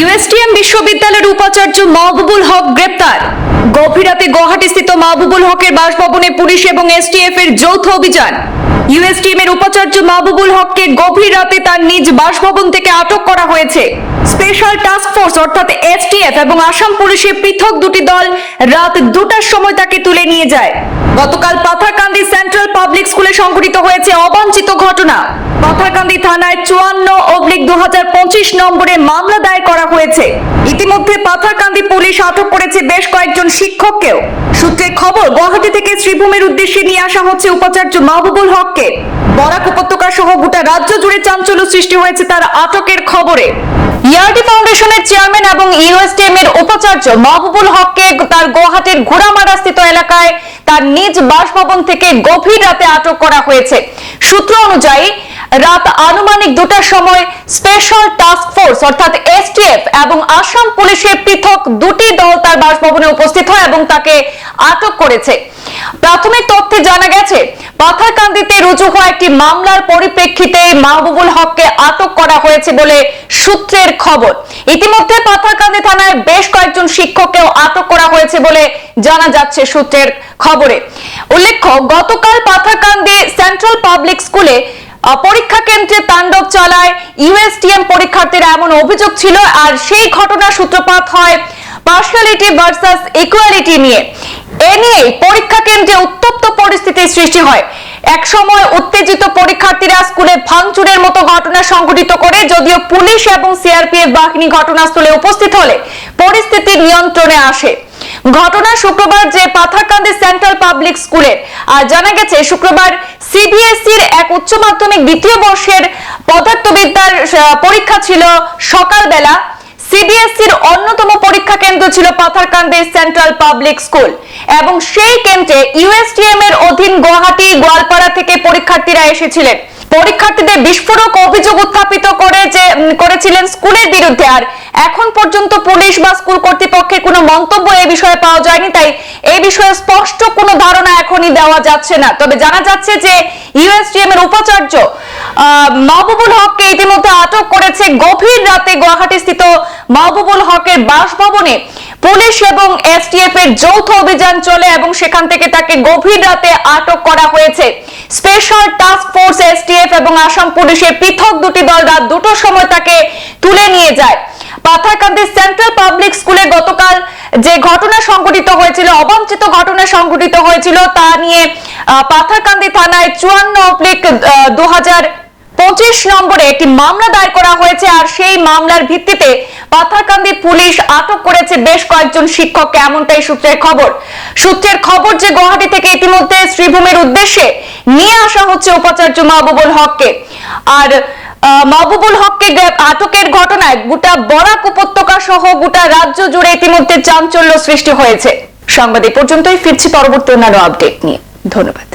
USTM বিশ্ববিদ্যালয়ের উপাচার্য মাহবুবুল হক গ্রেপ্তার। গভীর রাতে গুয়াহাটিস্থিত মাহবুবুল হকের বাসভবনে পুলিশ এবং এসটিএফ এর যৌথ অভিযান। ইউএসটিএম এর উপাচার্য মাহবুবুল হককে গভীর রাতে তার নিজ বাসভবন থেকে আটক করা হয়েছে। স্পেশাল টাস্ক ফোর্স অর্থাৎ এসটিএফ এবং আসাম পুলিশের পৃথক দুটি দল রাত দুটার সময় তাকে তুলে নিয়ে যায়। গতকাল পাথারকান্দি সেন্ট্রাল পাবলিক স্কুলে সংঘটিত হয়েছে অবাঞ্ছিত ঘটনা। পাথারকান্দি থানায় চুয়ান্ন অগ্নিক দু নম্বরে মামলা দায়ের করা হয়েছে। ইতিমধ্যে পাথারকান্দি পুলিশ আটক করেছে বেশ কয়েকজন শিক্ষককেও। সূত্রে খবর, গুয়াহাটি থেকে শ্রীভূমির উদ্দেশ্যে নিয়ে আসা হচ্ছে উপাচার্য মাহবুবুল হককে। বরাক উপত্যকা সহ গোটা রাজ্য জুড়ে চাঞ্চল্য সৃষ্টি হয়েছে তার আটকের খবরে। ইয়ারডি ফাউন্ডেশনের চেয়ারম্যান এবং ইউএসটিএম এর উপাচার্য মাহবুবুল হককে তার গোহাটির ঘোড়ামারা স্থিত এলাকায় তার নিজ বাসভবন থেকে গভীর রাতে আটক করা হয়েছে। সূত্র অনুযায়ী রাত আনুমানিক দুটার সময় স্পেশাল টাস্ক ফোর্স, অর্থাৎ এসটিএফ এবং আসাম পুলিশের পৃথক দুটি দল তার বাসভবনে উপস্থিত হয় এবং তাকে আটক করেছে। প্রাথমিক তথ্যে জানা গেছে, পাথারকান্দিতে রুজু হওয়া একটি মামলার পরিপ্রেক্ষিতে মাহবুবুল হককে আটক করা হয়েছে বলে সূত্রের খবর। ইতিমধ্যে পাথারকান্দি থানায় বেশ কয়েকজন শিক্ষককেও আটক করা হয়েছে বলে জানা যাচ্ছে সূত্রের খবরে। উল্লেখ্য, গতকাল পাথারকান্দি সেন্ট্রাল পাবলিক স্কুলে পরীক্ষা কেন্দ্রে তাণ্ডব চালায় ইউএসটিএম পরীক্ষার্থীরা এমন অভিযোগ ছিল, আর সেই ঘটনার সূত্রপাত হয় পার্সিয়ালিটি ভার্সাস ইকুয়ালিটি নিয়ে। এ নিয়ে পরীক্ষা কেন্দ্রে উত্তপ্ত পরিস্থিতির সৃষ্টি হয়। এক সময় উত্তেজিত পরীক্ষার্থীরা স্কুলে ভাঙচুরের মতো ঘটনা সংঘটিত করে, যদিও পুলিশ এবং সিআরপিএফ বাহিনী ঘটনাস্থলে উপস্থিত হলে পরিস্থিতি নিয়ন্ত্রণে আসে। ঘটনা শুক্রবার যে পাথারকান্দি সেন্ট্রাল পাবলিক স্কুলে আর জানা গেছে শুক্রবার সিবিএসইর এক উচ্চ মাধ্যমিক দ্বিতীয় বর্ষের পদার্থবিদ্যার পরীক্ষা ছিল সকালবেলা। সিবিএসইর অন্যতম পরীক্ষা কেন্দ্র ছিল পাথারকান্দি সেন্ট্রাল পাবলিক স্কুল এবং সেই কেন্দ্রে ইউএসটিএম এর অধীন গুয়াহাটি, গোয়ালপাড়া থেকে পরীক্ষার্থীরা এসেছিলেন। পরীক্ষার্থীদের বিস্ফোরক অভিযোগ উত্থাপিত করে যে করেছিলেন স্কুলের বিরুদ্ধে। আর এখন পর্যন্ত পুলিশ বা স্কুল কর্তৃপক্ষের কোনো মন্তব্য এ বিষয়ে পাওয়া যায়নি, তাই এই বিষয়ে স্পষ্ট কোনো ধারণা এখনই দেওয়া যাচ্ছে না। তবে জানা যাচ্ছে যে ইউএসডিএম এর উপাচার্য মাহবুবুল হককে ইতিমধ্যে আটক করেছে। গভীর রাতে গুয়াহাটি স্থিত মাহবুবুল হকের বাসভবনে পুলিশ এবং এসটিএফ এর যৌথ অভিযান চলে এবং সেখান থেকে তাকে গভীর রাতে আটক করা হয়েছে। স্পেশাল টাস্ক ফোর্স এসটিএফ এবং আসাম পুলিশের পৃথক দুটি দল রাত দুটোর সময় তাকে তুলে নিয়ে যায়। পাথারকান্দি সেন্ট্রাল পাবলিক স্কুলে গতকাল যে ঘটনা সংঘটিত হয়েছিল, অবাঞ্ছিত ঘটনা সংঘটিত হয়েছিল, তা নিয়ে পাথারকান্দি থানায় চুয়ান্ন অব্লিক দু পঁচিশ নম্বরে একটি মামলা দায়ের করা হয়েছে আর সেই মামলার ভিত্তিতে পাথারকান্দি পুলিশ আটক করেছে বেশ কয়েকজন শিক্ষককে এমনটাই সূত্রের খবর। সূত্রের খবর যে গুয়াহাটি থেকে ইতিমধ্যে শ্রীভূমির উদ্দেশ্যে নিয়ে আসা হচ্ছে উপাচার্য মাহবুবুল হককে। আর মাহবুবুল হককে আটকের ঘটনায় গোটা বরাক উপত্যকা সহ গোটা রাজ্য জুড়ে ইতিমধ্যে চাঞ্চল্য সৃষ্টি হয়েছে। সংবাদ এ পর্যন্তই, ফিরছি পরবর্তী অন্যান্য আপডেট নিয়ে। ধন্যবাদ।